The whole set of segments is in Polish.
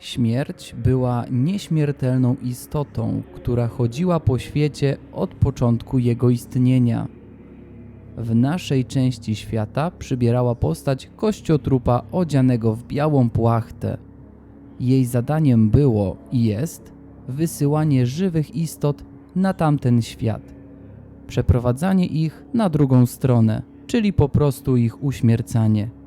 Śmierć była nieśmiertelną istotą, która chodziła po świecie od początku jego istnienia. W naszej części świata przybierała postać kościotrupa odzianego w białą płachtę. Jej zadaniem było i jest wysyłanie żywych istot na tamten świat, przeprowadzanie ich na drugą stronę, czyli po prostu ich uśmiercanie.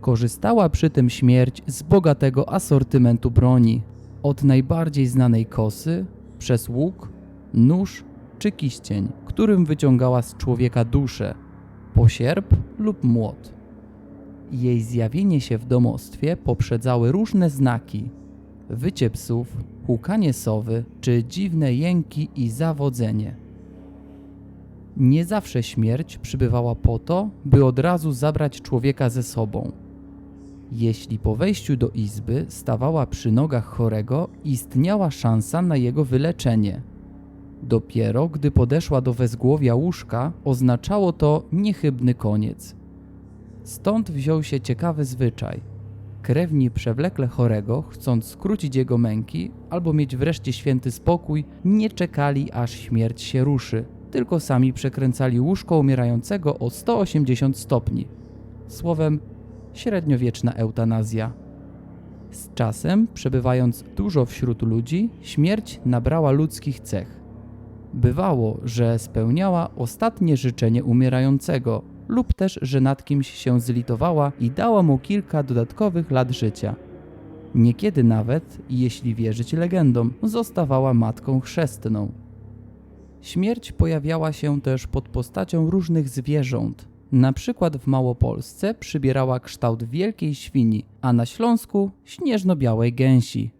Korzystała przy tym śmierć z bogatego asortymentu broni, od najbardziej znanej kosy, przez łuk, nóż czy kiścień, którym wyciągała z człowieka duszę, po sierp lub młot. Jej zjawienie się w domostwie poprzedzały różne znaki: wycie psów, hukanie sowy czy dziwne jęki i zawodzenie. Nie zawsze śmierć przybywała po to, by od razu zabrać człowieka ze sobą. Jeśli po wejściu do izby stawała przy nogach chorego, istniała szansa na jego wyleczenie. Dopiero gdy podeszła do wezgłowia łóżka, oznaczało to niechybny koniec. Stąd wziął się ciekawy zwyczaj. Krewni przewlekle chorego, chcąc skrócić jego męki albo mieć wreszcie święty spokój, nie czekali aż śmierć się ruszy, tylko sami przekręcali łóżko umierającego o 180 stopni. Słowem, średniowieczna eutanazja. Z czasem, przebywając dużo wśród ludzi, śmierć nabrała ludzkich cech. Bywało, że spełniała ostatnie życzenie umierającego, lub też, że nad kimś się zlitowała i dała mu kilka dodatkowych lat życia. Niekiedy nawet, jeśli wierzyć legendom, zostawała matką chrzestną. Śmierć pojawiała się też pod postacią różnych zwierząt. Na przykład w Małopolsce przybierała kształt wielkiej świni, a na Śląsku śnieżno-białej gęsi.